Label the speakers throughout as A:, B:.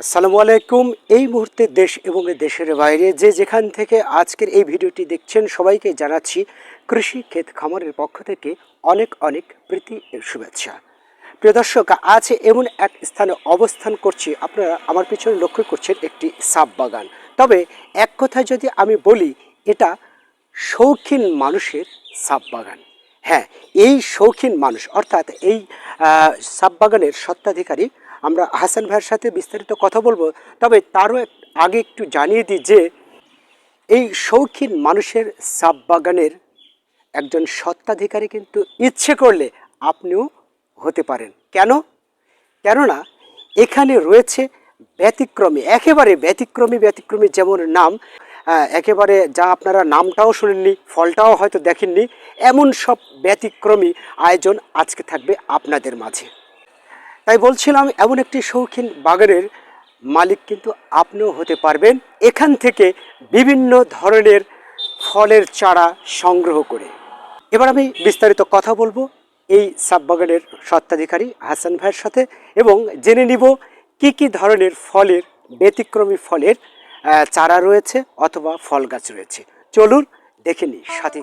A: আসসালামু আলাইকুম। এই মুহূর্তে দেশ এবং দেশের বাইরে যে যেখান থেকে আজকের এই ভিডিওটি দেখছেন, সবাইকে জানাচ্ছি কৃষি ক্ষেত খামারের পক্ষ থেকে অনেক অনেক প্রীতি শুভেচ্ছা। প্রিয় দর্শক, আজ এমন এক স্থানে অবস্থান করছি, আপনারা আমার পিছনে লক্ষ্য করছেন একটি সাপ বাগান। তবে এক কথায় যদি আমি বলি, এটা শৌখিন মানুষের সাপ বাগান। হ্যাঁ এই শৌখিন মানুষ, অর্থাৎ এই সাপ বাগানের সত্ত্বাধিকারী আমরা হাসান ভাইয়ের সাথে বিস্তারিত কথা বলব। তবে তারও আগে একটু জানিয়ে দিই যে, এই শৌখিন মানুষের সাব বাগানের একজন সত্ত্বাধিকারী কিন্তু ইচ্ছে করলে আপনিও হতে পারেন। কেন? কেননা এখানে রয়েছে ব্যতিক্রমী, একেবারে ব্যতিক্রমী ব্যতিক্রমী যেমন নাম একেবারে যা আপনারা নামটাও শুনেননি, ফলটাও হয়তো দেখেননি, এমন সব ব্যতিক্রমী আয়োজন আজকে থাকবে আপনাদের মাঝে। তাই বলছিলাম, এমন একটি শৌখিন বাগানের মালিক কিন্তু আপনিও হতে পারবেন। এখান থেকে বিভিন্ন ধরনের ফলের চারা সংগ্রহ করে। এবার আমি বিস্তারিত কথা বলব এই সাব বাগানের সত্ত্বাধিকারী হাসান ভাইয়ের সাথে এবং জেনে নিব কি কি ধরনের ফলের, ব্যতিক্রমী ফলের চারা রয়েছে অথবা ফল গাছ রয়েছে। চলুন দেখে নিই সাথে।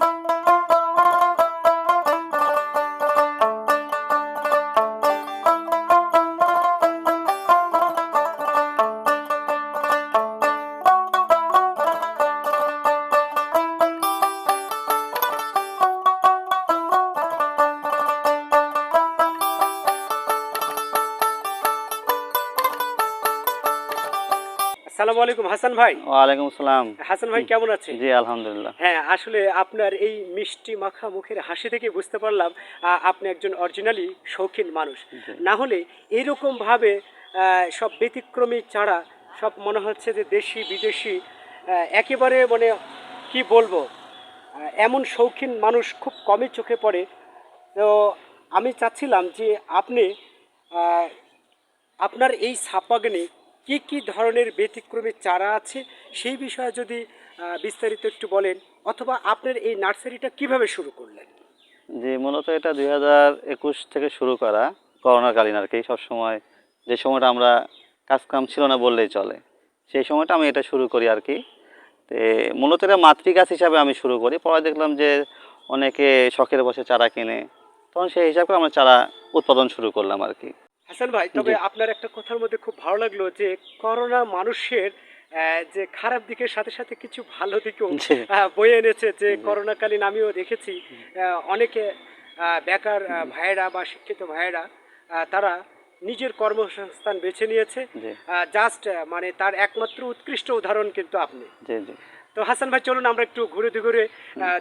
A: আসসালামু আলাইকুম হাসান ভাই।
B: ওয়ালাইকুম আসসালাম।
A: হাসান ভাই কেমন আছেন?
B: জি আলহামদুলিল্লাহ।
A: হ্যাঁ আসলে আপনার এই মিষ্টি মাখা মুখের হাসি থেকে বুঝতে পারলাম আপনি একজন অরিজিনালি শৌখিন মানুষ। না হলে এরকম ভাবে সব ব্যতিক্রমী চারা সব মনে হচ্ছে যে দেশি বিদেশি একেবারে মানে কি বলব এমন শৌখিন মানুষ খুব কমই চোখে পড়ে। তো আমি চাচ্ছিলাম যে আপনি আপনার এই ছাপ বাগানে কী কী ধরনের ব্যতিক্রমী চারা আছে? সেই বিষয়ে যদি বিস্তারিত একটু বলেন, অথবা আপনার এই নার্সারিটা কীভাবে শুরু করলেন?
B: জি, মূলত এটা দুই একুশ থেকে শুরু করা, করোনাকালীন আর কি। সবসময় যে সময়টা আমরা কাজকাম ছিল না বললেই চলে। সেই সময়টা আমি এটা শুরু করি আর কি। তে মূলত এটা মাতৃগাছ হিসাবে আমি শুরু করি। পরে দেখলাম যে অনেকে শখের বসে চারা কিনে, তখন সেই হিসাবে আমরা চারা উৎপাদন শুরু করলাম আর কি।
A: হাসান ভাই তবে আপনার একটা কথার মধ্যে খুব ভালো লাগল যে করোনা মানুষের যে খারাপ দিকের সাথে সাথে কিছু ভালো দিকেও বয়ে এনেছে যে। করোনাকালীন আমিও দেখেছি। অনেকে বেকার ভাইয়েরা বা শিক্ষিত ভাইয়েরা তারা নিজের কর্মসংস্থান বেছে নিয়েছে। জাস্ট মানে তার একমাত্র উৎকৃষ্ট উদাহরণ কিন্তু আপনি। তো হাসান ভাই চলুন আমরা একটু ঘুরে ঘুরে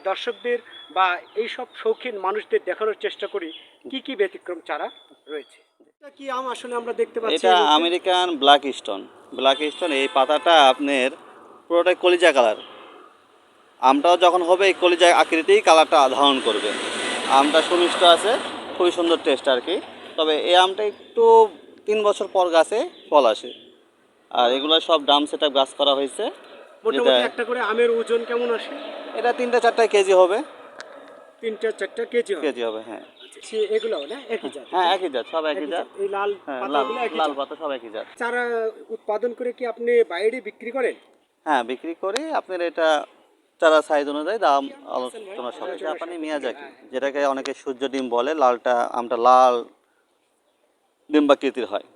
A: দর্শকদের বা এই সব শৌখিন মানুষদের দেখানোর চেষ্টা করি কি কি ব্যতিক্রম চারা রয়েছে। কি আম আসলে আমরা দেখতে পাচ্ছি?
B: এটা American black stone. Black stone এই পাতাটা আপনার পুরোটাই কলিজা কালার। আমটাও যখন হবে এই কলিজা আকৃতিই কালারটা ধারণ করবে। আমটা সুমিষ্ট আছে খুবই সুন্দর টেস্ট আর কি। তবে এই আমটা একটু তিন বছর পর গাছে ফল আসে। আর এগুলো সব ডাম সেটা গাছ করা হয়েছে।
A: মোটামুটি একটা করে আমের ওজন কেমন আসে?
B: এটা তিনটা চারটা কেজি হবে।
A: তিনটা চারটা কেজি
B: কেজি হবে হ্যাঁ।
A: সে না একই জাত।
B: হ্যাঁ একই জাত সব একই জাত।
A: এই লাল
B: হ্যাঁ
A: পাতাগুলো একই
B: লাল পাতা সব একই জাত।
A: চারা উৎপাদন করে কি আপনি বাইরে বিক্রি করেন?
B: হ্যাঁ বিক্রি করি। আপনার এটা চারা সাইজ অনুযায়ী দাম আলোচনা সবাই জাপানি মিয়াজাকি
A: হ্যাঁ।
B: যেটাকে অনেকে সূর্য ডিম বলে লালটা আমটা লাল ডিম্বাকৃতির হয়।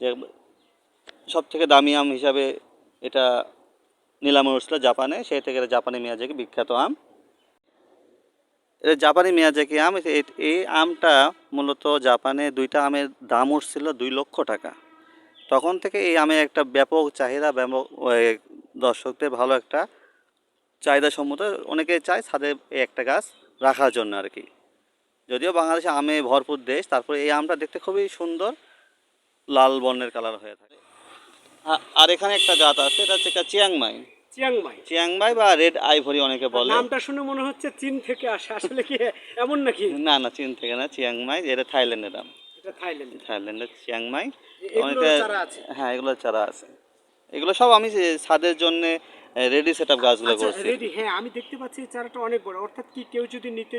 B: যে সব থেকে দামি আম হিসাবে এটা নিলামে উঠছিল জাপানে সেই থেকে জাপানি মিয়াজাকি বিখ্যাত আম। এটা জাপানি মিয়াজাকি আম এই আমটা মূলত জাপানে দুইটা আমের দাম উঠছিল দুই লক্ষ টাকা। তখন থেকে এই আমের একটা ব্যাপক চাহিদা, ব্যাপক দর্শকদের ভালো একটা চাহিদা সম্মত অনেকে চায় ছাদে একটা গাছ রাখার জন্য আর কি। যদিও বাংলাদেশে আমে ভরপুর দেশ, তারপরে এই আমটা দেখতে খুবই সুন্দর, লাল বর্ণের কালার হয়ে থাকে। আর এখানে একটা জাত আছে, এটা হচ্ছে Chiang Mai.
A: Chiang Mai.
B: Chiang Mai বা রেড আইভরি অনেকে বলে।
A: নামটা শুনে মনে হচ্ছে চীন থেকে আসে। আসলে কি এমন নাকি?
B: না না চীন থেকে না চিয়াংমাই এটা থাইল্যান্ডের আম
A: এটা থাইল্যান্ড
B: থাইল্যান্ডের চিয়াংমাই। অনেকে হ্যাঁ এগুলো চারা আছে। এগুলো সব আমি ছাদের জন্য রেডি সেট আপ গাছগুলো
A: আচ্ছা
B: করছি।
A: রেডি হ্যাঁ আমি দেখতে পাচ্ছি এই চারাটা অনেক বড়। অর্থাৎ কি কেউ যদি নিতে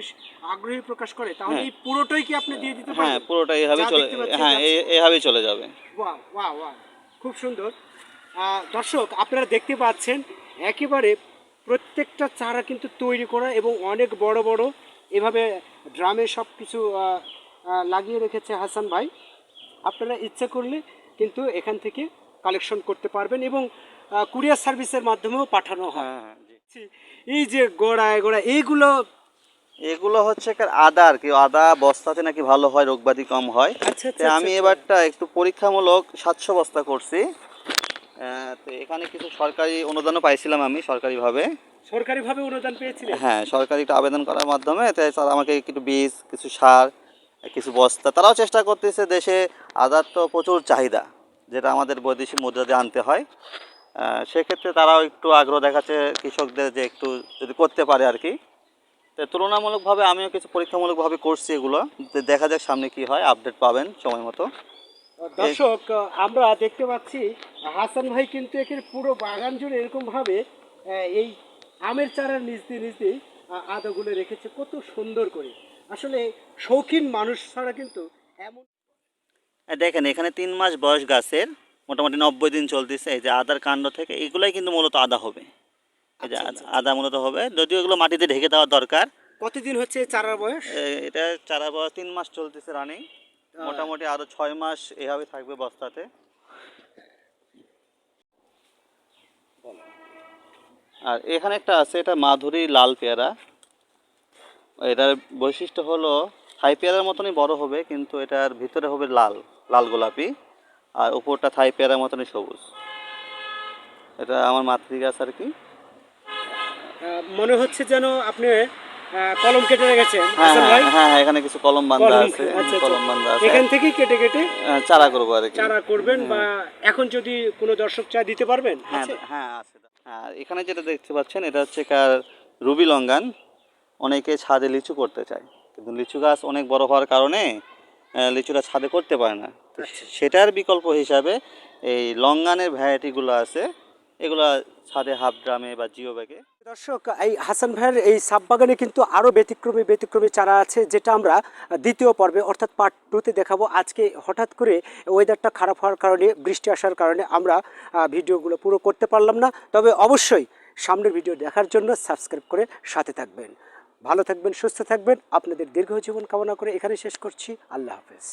A: আগ্রহী প্রকাশ করে তাহলে
B: হ্যাঁ।
A: এই পুরোটাই কি আপনি দিয়ে দিতে
B: হ্যাঁ
A: পারবেন?
B: পুরোটা এইভাবেই
A: যা
B: চলে হ্যাঁ এইভাবেই চলে যাবে।
A: বাহ বাহ বাহ খুব সুন্দর। দর্শক আপনারা দেখতে পাচ্ছেন একেবারে প্রত্যেকটা চারা কিন্তু তৈরি করা এবং অনেক বড় বড় এভাবে ড্রামে সব কিছু লাগিয়ে রেখেছে হাসান ভাই। আপনারা ইচ্ছে করলে কিন্তু এখান থেকে কালেকশন করতে পারবেন এবং কুরিয়ার সার্ভিসের মাধ্যমেও পাঠানো হয়।
B: হ্যাঁ হ্যাঁ
A: এই যে গোড়ায় গোড়া এইগুলো
B: এগুলো হচ্ছে আদা আর কি আদা বস্তাতে নাকি ভালো হয় রোগবাদি কম হয়।
A: আচ্ছা
B: তো আমি এবারটা একটু পরীক্ষামূলক সাতশো বস্তা করছি। তো এখানে কিছু সরকারি অনুদানও পাইছিলাম আমি সরকারিভাবে।
A: সরকারিভাবে অনুদান পেয়েছিলেন?
B: হ্যাঁ সরকারি একটা আবেদন করার মাধ্যমে তাই তারা আমাকে কিছু বীজ কিছু সার কিছু বস্তা তারাও চেষ্টা করতেছে দেশে আদার তো প্রচুর চাহিদা যেটা আমাদের বৈদেশিক মুদ্রা দিয়ে আনতে হয়। সেক্ষেত্রে তারাও একটু আগ্রহ দেখাচ্ছে কৃষকদের যে একটু যদি করতে পারে আর কি। তো তুলনামূলকভাবে আমিও কিছু পরীক্ষামূলকভাবে করছি এগুলো যে দেখা যাক সামনে কি হয় আপডেট পাবেন সময় মতো।
A: দর্শক আমরা দেখতে পাচ্ছি হাসান ভাই কিন্তু এখানে পুরো বাগান জুড়ে এরকম ভাবে এই আমের চারার নিচ দিয়ে নিচ দিয়ে আদাগুলো রেখেছে কত সুন্দর করে। আসলে শৌখিন মানুষ ছাড়া কিন্তু এমন
B: দেখেন এখানে তিন মাস বয়স গাছের মোটামুটি নব্বই দিন চলতেছে এই যে আদার কাণ্ড থেকে এগুলাই কিন্তু মূলত আদা হবে। এই যে
A: আচ্ছা,
B: আদা- আদা মূলত হবে যদিও এগুলো মাটিতে ঢেকে দেওয়া দরকার।
A: কতদিন হচ্ছে চারার বয়স?
B: এটা চারা বয়স তিন মাস চলতেছে রানিং মোটামুটি আরও ছয় মাস এভাবে থাকবে বস্তাতে। আর এখানে একটা আছে এটা মাধুরী লাল পেয়ারা। এটার বৈশিষ্ট্য হলো থাই পেয়ারার মতনই বড় হবে কিন্তু এটার ভিতরে হবে লাল লাল গোলাপি। আর উপরটা থাই পেয়ারার মতনই সবুজ। এটা আমার মাতৃ গাছ আর কি।
A: মনে হচ্ছে যেন আপনি কলম কেটে রেখেছেন
B: হ্যাঁ হ্যাঁ হ্যাঁ হ্যাঁ, এখানে কিছু কলম বান্ধা আছে
A: আচ্ছা, আচ্ছা।
B: কলম বান্ধা আছে।
A: এখান থেকেই কেটে কেটে
B: চারা করব আর কি।
A: চারা করবেন বা এখন যদি কোনো দর্শক চায় দিতে পারবেন?
B: হ্যাঁ হ্যাঁ আছে। হ্যাঁ এখানে যেটা দেখতে পাচ্ছেন এটা হচ্ছে কার রুবি লঙ্গান। অনেকে ছাদে লিচু করতে চায়। কিন্তু লিচু গাছ অনেক বড় হওয়ার কারণে লিচুটা ছাদে করতে পারে না।
A: আচ্ছা।
B: সেটার বিকল্প হিসাবে এই লঙ্গানের ভ্যারাইটিগুলো আছে। এগুলো ছাদে হাফ ড্রামে বা জিও ব্যাগে।
A: দর্শক, এই হাসান ভাইয়ের এই সাব বাগানে কিন্তু আরও ব্যতিক্রমী ব্যতিক্রমী চারা আছে, যেটা আমরা দ্বিতীয় পর্বে অর্থাৎ পার্ট টুতে দেখাবো। আজকে হঠাৎ করে ওয়েদারটা খারাপ হওয়ার কারণে, বৃষ্টি আসার কারণে আমরা ভিডিওগুলো পুরো করতে পারলাম না। তবে অবশ্যই সামনের ভিডিও দেখার জন্য সাবস্ক্রাইব করে সাথে থাকবেন। ভালো থাকবেন, সুস্থ থাকবেন। আপনাদের দীর্ঘ জীবন কামনা করে এখানে শেষ করছি। আল্লাহ হাফেজ।